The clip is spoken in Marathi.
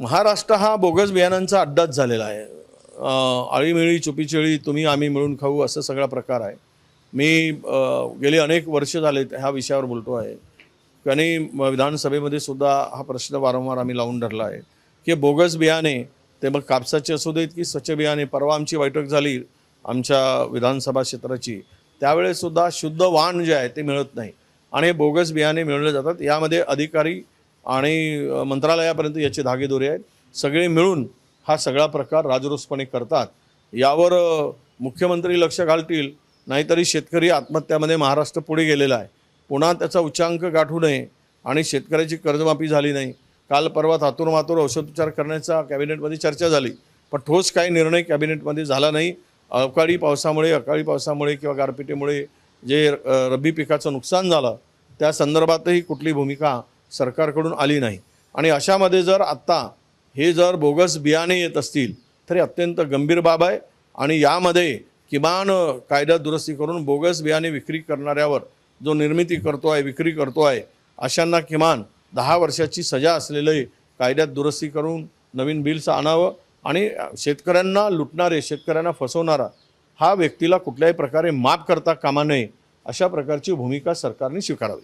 महाराष्ट्र हा बोगस बियाणांचा अड्डाच झालेला आहे. आळीमिळी चुपीचिळी तुम्ही आम्ही मिळून खाऊ असं सगळा प्रकार आहे. मी गेले अनेक वर्ष झाले ह्या विषयावर बोलतो आहे. आणि म- विधानसभेमध्ये सुद्धा हा प्रश्न वारंवार आम्ही लावून धरला आहे. की बोगस बियाणे ते मग कापसाचे असू देत की स्वच्छ बियाणे परवा आमची बैठक झाली आमच्या विधानसभा क्षेत्राची. त्यावेळेसुद्धा शुद्ध वाण जे आहे ते मिळत नाही. आणि बोगस बियाणे मिळवले जातात. यामध्ये अधिकारी आणि मंत्रालयापर्यंत याचे धागेदोरे आहेत. सगळे मिळून हा सगळा प्रकार राजरोसपणे करतात. यावर मुख्यमंत्री लक्ष घालतील नाहीतरी शेतकरी आत्महत्यामध्ये महाराष्ट्र पुढे गेलेला आहे. पुन्हा त्याचा उच्चांक गाठू नये आणि शेतकऱ्याची कर्जमाफी झाली नाही. काल परवा थातूर मातूर औषधोपचार करण्याचा कॅबिनेटमध्ये चर्चा झाली. पण ठोस काही निर्णय कॅबिनेटमध्ये झाला नाही. अवकाळी पावसामुळे अकाळी पावसामुळे किंवा गारपिटीमुळे जे रब्बी पिकाचं नुकसान झालं त्या संदर्भातही कुठली भूमिका सरकारकडून आली नाही. आणि अशामध्ये जर आत्ता हे जर बोगस बियाणे येत असतील तरी अत्यंत गंभीर बाब आहे. आणि यामध्ये किमान कायदा दुरुस्ती करून बोगस बियाणे विक्री करणाऱ्यावर जो निर्मिती करतो आहे विक्री करतो आहे अशांना किमान दहा वर्षाची सजा असलेले कायद्यात दुरुस्ती करून नवीन बिल्स आणावं. आणि शेतकऱ्यांना लुटणारे शेतकऱ्यांना फसवणारा हा व्यक्तीला कुठल्याही प्रकारे माफ करता कामा नये अशा प्रकारची भूमिका सरकारने स्वीकारावी.